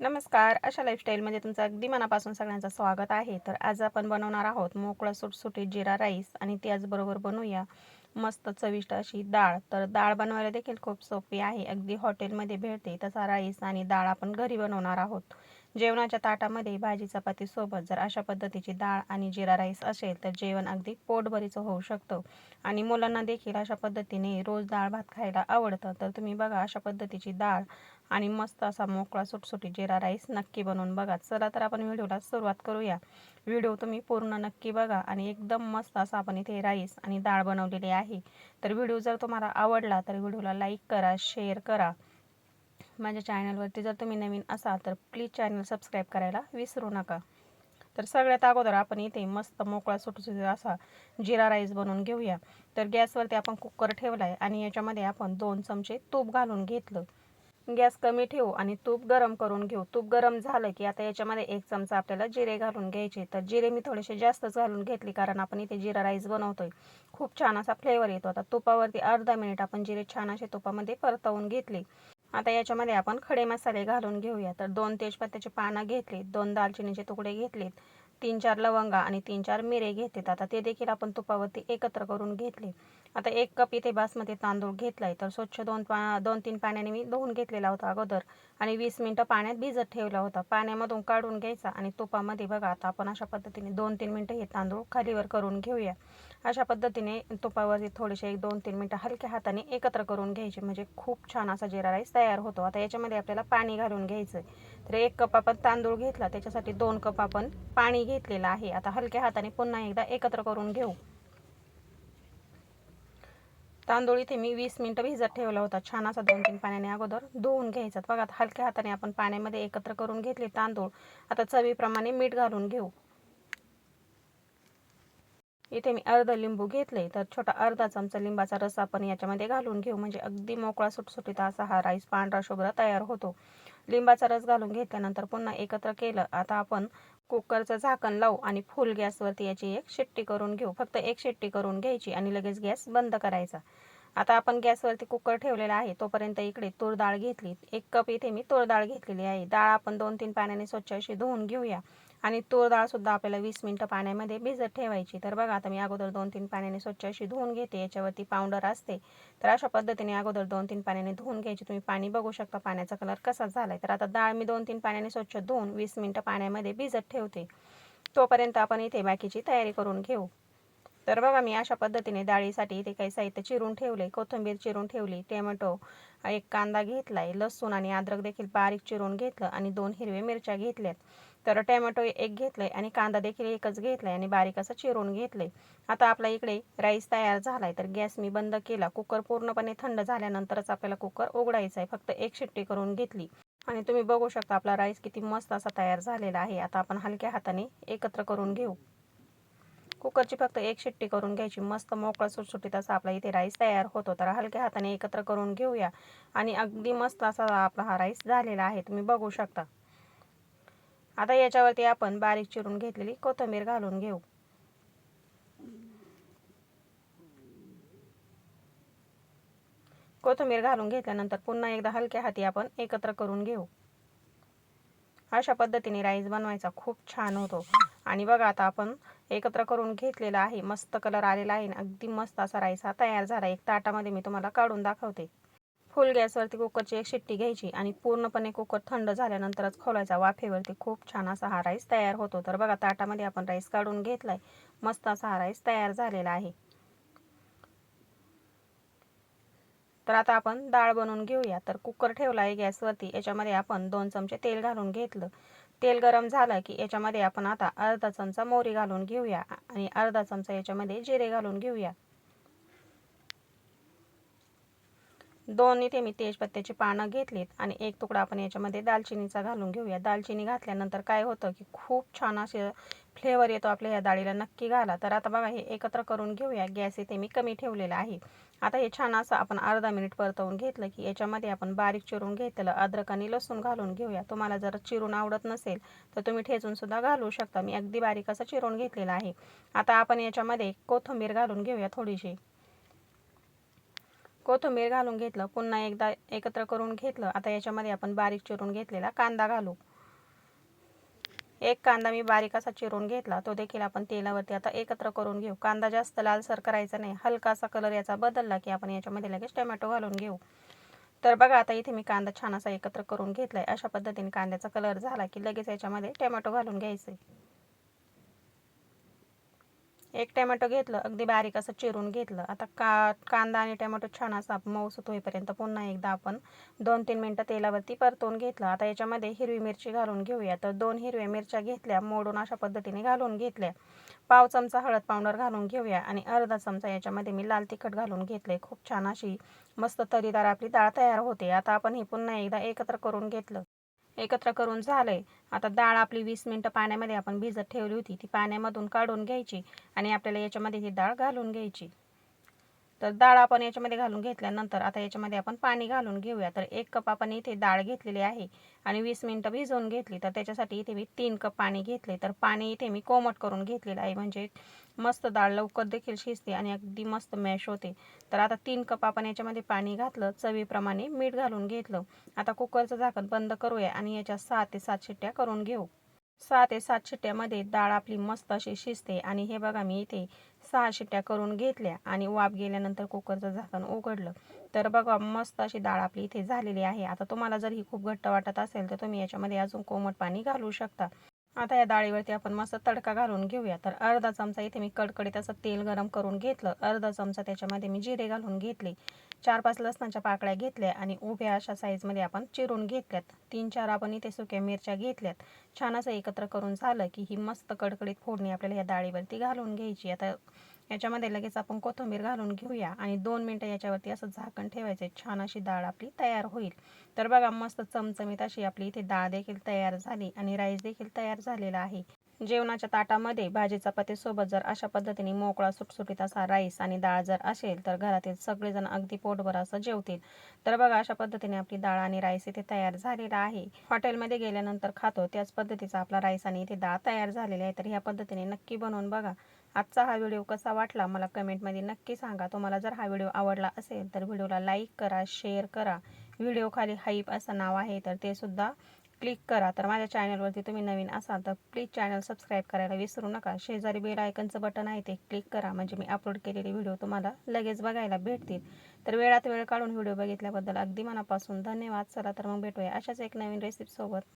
नमस्कार. अशा लाईफस्टाईलमध्ये तुमचं अगदी मनापासून सगळ्यांचं स्वागत आहे. तर आज आपण बनवणार आहोत मोकळा सुटसुटीत जिरा राईस आणि त्याचबरोबर बनवूया. मस्त चविष्ट अशी डाळ. तर डाळ बनवायला देखील खूप सोपी आहे. अगदी हॉटेलमध्ये भेटते तसा राईस आणि डाळ आपण घरी बनवणार आहोत. जेवणाच्या ताटामध्ये भाजी चपातीसोबत जर अशा पद्धतीची डाळ आणि जिरा राईस असेल तर जेवण अगदी पोटभरीचं होऊ शकतं. आणि मुलांना देखील अशा पद्धतीने रोज डाळ भात खायला आवडतं. तर तुम्ही बघा अशा पद्धतीची डाळ आणि मस्त असा मोकळा सुटसुटी जिरा राईस नक्की बनवून बघा. चला तर आपण व्हिडिओला सुरुवात करूया. व्हिडिओ तुम्ही पूर्ण नक्की बघा आणि एकदम मस्त असा आपण इथे राईस आणि डाळ बनवलेली आहे. तर व्हिडिओ जर तुम्हाला आवडला तर व्हिडिओला लाईक करा शेअर करा. माझ्या चॅनलवरती जर तुम्ही नवीन असाल तर प्लीज चॅनल सबस्क्राईब करायला विसरू नका. तर सगळ्यात अगोदर आपण इथे मस्त मोकळा सुटसुटीत असा जिरा राईस बनवून घेऊया. तर गॅसवरती आपण कुकर ठेवला आहे आणि याच्यामध्ये आपण दोन चमचे तूप घालून घेतलं. गॅस कमी ठेवू आणि तूप गरम करून घेऊ. तूप गरम झालं की आता याच्यामध्ये एक चमचा आपल्याला जिरे घालून घ्यायचे. तर जिरे मी थोडेसे जास्तच घालून घेतली कारण आपण इथे जिरा राईस बनवतोय. खूप छान असा फ्लेवर येतो. आता तुपावरती अर्धा मिनिट आपण जिरे छान असे तुपामध्ये परतवून घेतले. आता याच्यामध्ये आपण खडे मसाले घालून घेऊया. तर दोन तेजपत्त्याचे पानं घेतले दोन दालचिनीचे तुकडे घेतलेत तीन चार लवंगा आणि तीन चार मिरे घेतलेत. आता ते देखील आपण तुपावरती एकत्र करून घेतले. आता एक कप इथे बासमती तांदूळ घेतलाय तर स्वच्छ दोन पा दोन तीन पाण्याने मी धुवून घेतलेला होता अगोदर. आणि वीस मिनटं पाण्यात भिजत ठेवला होता. पाण्यामधून काढून घ्यायचा आणि तुपामध्ये बघा आता आपण अशा पद्धतीने दोन तीन मिनटं हे तांदूळ खालीवर करून घेऊया. अशा पद्धतीने तुपावरती थोडेसे एक दोन तीन मिनटं हलक्या हाताने एकत्र करून घ्यायचे. म्हणजे खूप छान असा जिरा राईस तयार होतो. आता याच्यामध्ये आपल्याला पाणी घालून घ्यायचं तर एक कप आपण तांदूळ घेतला. त्याच्यासाठी दोन कप आपण पाणी घेतलेलं आहे. आता हलक्या हाताने पुन्हा एकदा एकत्र करून घेऊ. तांदूळ इथे मी वीस मिनटं भिजत ठेवला होता. छान असा दोन तीन पाण्याने अगोदर धुवून घ्यायचा. बघा हलक्या हाताने आपण पाण्यामध्ये एकत्र करून घेतले तांदूळ. आता चवीप्रमाणे मीठ घालून घेऊ. इथे मी अर्धा लिंबू घेतले. तर छोटा अर्धा चमचा लिंबाचा रस आपण याच्यामध्ये घालून घेऊ. म्हणजे अगदी मोकळा सुटसुटीत असा हा राईस पांढरा शुभ्र तयार होतो. लिंबाचा रस घालून घेतल्यानंतर पुन्हा एकत्र केलं. आता आपण कुकरचं झाकण लावू आणि फुल गॅसवरती याची एक शिट्टी करून घेऊ. फक्त एक शिट्टी करून घ्यायची आणि लगेच गॅस बंद करायचा. आता आपण गॅसवरती कुकर ठेवलेला आहे तोपर्यंत इकडे तूर डाळ घेतली. एक कप इथे मी तूर डाळ घेतलेली आहे. डाळ आपण दोन तीन पाण्याने स्वच्छ अशी धुवून घेऊया. आणि तूर डाळसुद्धा आपल्याला वीस मिनटं पाण्यामध्ये भिजत ठेवायची. तर बघा आता मी अगोदर दोन तीन पाण्याने स्वच्छ अशी धुवून घेते. याच्यावरती पावडर असते. तर अशा पद्धतीने अगोदर दोन तीन पाण्याने धुवून घ्यायची. तुम्ही पाणी बघू शकता पाण्याचा कलर कसा झालाय. तर आता डाळ मी दोन तीन पाण्याने स्वच्छ धुवून वीस मिनटं पाण्यामध्ये भिजत ठेवते. तोपर्यंत आपण इथे बाकीची तयारी करून घेऊ. तर बघा मी अशा पद्धतीने डाळीसाठी इथे काही साहित्य चिरून ठेवले. कोथिंबीर चिरून ठेवली टोमॅटो एक कांदा घेतलाय लसूण आणि अद्रक देखील बारीक चिरून घेतलं आणि दोन हिरवे मिरच्या घेतल्यात. तर टॅमॅटो एक घेतलं आहे आणि कांदा देखील एकच घेतलाय आणि बारीक असं चिरून घेतलं आहे आता आपला इकडे राईस तयार झाला आहे तर गॅस मी बंद केला. कुकर पूर्णपणे थंड झाल्यानंतरच आपल्याला कुकर उघडायचा आहे फक्त एक शिट्टी करून घेतली. आणि तुम्ही बघू शकता आपला राईस किती मस्त असा तयार झालेला आहे. आता आपण हलक्या हाताने एकत्र करून घेऊ. कुकरची फक्त एक शिट्टी करून घ्यायची. मस्त मोकळा सुटसुटीत असा आपला इथे राईस तयार होतो. तर हलक्या हाताने एकत्र करून घेऊया. आणि अगदी मस्त असा आपला हा राईस झालेला आहे. तुम्ही बघू शकता. आता याच्यावरती आपण बारीक चिरून घेतलेली कोथिंबीर घालून घेऊ. कोथिंबीर घालून घेतल्यानंतर पुन्हा एकदा हलक्या हाती आपण एकत्र करून घेऊ. अशा पद्धतीने राईस बनवायचा खूप छान होतो. आणि बघा आता आपण एकत्र करून घेतलेला आहे मस्त कलर आलेला आहे अगदी मस्त असा राईस हा तयार झाला. एक ताटामध्ये मी तुम्हाला काढून दाखवते. फुल गॅसवरती कुकरची एक शिट्टी घ्यायची आणि पूर्णपणे कुकर थंड झाल्यानंतरच खोलायचा वाफेवरती खूप छान असा हा राईस तयार होतो. तर बघा ताटामध्ये आपण राईस काढून घेतलाय. मस्त असा हा राईस तयार झालेला आहे. तर आता आपण डाळ बनवून घेऊया. तर कुकर ठेवला आहे गॅसवरती. याच्यामध्ये आपण दोन चमचे तेल घालून घेतलं. तेल गरम झालं की याच्यामध्ये आपण आता अर्धा चमचा मोहरी घालून घेऊया आणि अर्धा चमचा याच्यामध्ये जिरे घालून घेऊया. दोन इथे मी तेजपत्त्याची पानं घेतलीत आणि एक तुकडा आपण याच्यामध्ये दालचिनीचा घालून घेऊया. दालचिनी घातल्यानंतर काय होतं की खूप छान असे फ्लेवर येतो आपल्या या डाळीला नक्की घाला. तर आता बघा हे एकत्र करून घेऊया. गॅस इथे मी कमी ठेवलेला आहे. आता हे छान असं आपण अर्धा मिनिट परतवून घेतलं की याच्यामध्ये आपण बारीक चिरून घेतलेलं अद्रक आणि लसूण घालून घेऊया. तुम्हाला जर चिरून आवडत नसेल तर तुम्ही ठेचून सुद्धा घालू शकता. मी अगदी बारीक असं चिरून घेतलेलं आहे. आता आपण याच्यामध्ये कोथिंबीर घालून घेऊया थोडीशी. कोथिंबीर घालून घेतलं पुन्हा एकदा एकत्र करून घेतलं. आता याच्यामध्ये आपण बारीक चिरून घेतलेला कांदा घालू. एक कांदा मी बारीक असा चिरून घेतला. तो देखील आपण तेलावरती आता एकत्र करून घेऊ. कांदा जास्त लालसर करायचा नाही. हलकासा कलर याचा बदलला की आपण याच्यामध्ये लगेच टोमॅटो घालून घेऊ. तर बघा आता इथे मी कांदा छान असा एकत्र करून घेतलाय. अशा पद्धतीने कांद्याचा कलर झाला की लगेच याच्यामध्ये टोमॅटो घालून घ्यायचे. एक टमॅटो घेतलं अगदी बारीक असं चिरून घेतलं. आता का कांदा आणि टमॅटो छान असा मऊसूत होईपर्यंत पुन्हा एकदा आपण दोन तीन मिनटं तेलावरती परतून घेतलं. आता याच्यामध्ये हिरवी मिरची घालून घेऊया. तर दोन हिरव्या मिरच्या घेतल्या मोडून अशा पद्धतीने घालून घेतल्या. पाव चमचा हळद पावडर घालून घेऊया आणि अर्धा चमचा याच्यामध्ये मी लाल तिखट घालून घेतले. खूप छान अशी मस्त तरीदार आपली डाळ तयार होते. आता आपण हे पुन्हा एकदा एकत्र करून घेतलं. एकत्र करून झालं आहे आता डाळ आपली वीस मिनटं पाण्यामध्ये आपण भिजत ठेवली होती. ती पाण्यामधून काढून घ्यायची आणि आपल्याला याच्यामध्ये ही डाळ घालून घ्यायची. तर डाळ आपण याच्यामध्ये घालून घेतल्यानंतर आता याच्यामध्ये आपण पाणी घालून घेऊया. तर एक कप आपण इथे डाळ घेतलेली आहे आणि वीस मिनटं भिजवून घेतली. तर त्याच्यासाठी इथे मी तीन कप पाणी घेतले. तर पाणी इथे मी कोमट करून घेतलेलं आहे. म्हणजे मस्त डाळ लवकर देखील शिजते आणि अगदी मस्त मॅश होते. तर आता तीन कप आपण याच्यामध्ये पाणी घातलं. चवीप्रमाणे मीठ घालून घेतलं. आता कुकरचं झाकण बंद करूया आणि याच्या सहा ते सात शिट्ट्या करून घेऊ. सहा ते सात शिट्ट्यामध्ये डाळ आपली मस्त अशी शिजते. आणि हे बघा मी इथे सहा शिट्ट्या करून घेतल्या आणि वाफ गेल्यानंतर कुकरचं झाकण उघडलं. तर बघा मस्त अशी डाळ आपली इथे झालेली आहे. आता तुम्हाला जर ही खूप घट्ट वाटत असेल तर तुम्ही याच्यामध्ये अजून कोमट पाणी घालू शकता. आता या डाळीवरती आपण मस्त तडका घालून घेऊया. तर अर्धा चमचा इथे मी कडकडीत असं तेल गरम करून घेतलं. अर्धा चमचा त्याच्यामध्ये मी जिरे घालून घेतले. चार पाच लसणाच्या पाकळ्या घेतल्या आणि उभ्या अशा साईजमध्ये आपण चिरून घेतल्यात. तीन चार आपण इथे सुक्या मिरच्या घेतल्यात. छान असं एकत्र करून झालं की ही मस्त कडकडीत फोडणी आपल्याला या डाळीवरती घालून घ्यायची. आता याच्यामध्ये लगेच आपण कोथिंबीर घालून घेऊया आणि दोन मिनटं याच्यावरती असं झाकण ठेवायचं. छान अशी डाळ आपली तयार होईल. तर बघा मस्त चमचमीत अशी आपली इथे डाळ देखील तयार झाली आणि राईस देखील तयार झालेला आहे. जेवणाच्या ताटामध्ये भाजी चपातीसोबत जर अशा पद्धतीने मोकळा सुटसुटीत असा राईस आणि डाळ जर असेल तर घरातील सगळेजण अगदी पोटभर असं जेवतील. तर बघा अशा पद्धतीने आपली डाळ आणि राईस इथे तयार झालेला आहे. हॉटेलमध्ये गेल्यानंतर खातो त्याच पद्धतीचा आपला राईस आणि इथे डाळ तयार झालेली आहे. तर ह्या पद्धतीने नक्की बनवून बघा. आजचा हा व्हिडिओ कसा वाटला मला कमेंटमध्ये नक्की सांगा. तुम्हाला जर हा व्हिडिओ आवडला असेल तर व्हिडिओला लाईक करा शेअर करा. व्हिडिओ खाली हाईप असं नाव आहे तर ते सुद्धा क्लिक करा. तर माझ्या चॅनलवरती तुम्ही नवीन असाल तर प्लीज चॅनल सबस्क्राईब करायला विसरू नका. शेजारी बेल आयकनचं बटन आहे ते क्लिक करा. म्हणजे मी अपलोड केलेले व्हिडिओ तुम्हाला लगेच बघायला भेटतील. तर वेळात वेळ काढून व्हिडिओ बघितल्याबद्दल अगदी मनापासून धन्यवाद. चला तर मग भेटूया अशाच एक नवीन रेसिपीसोबत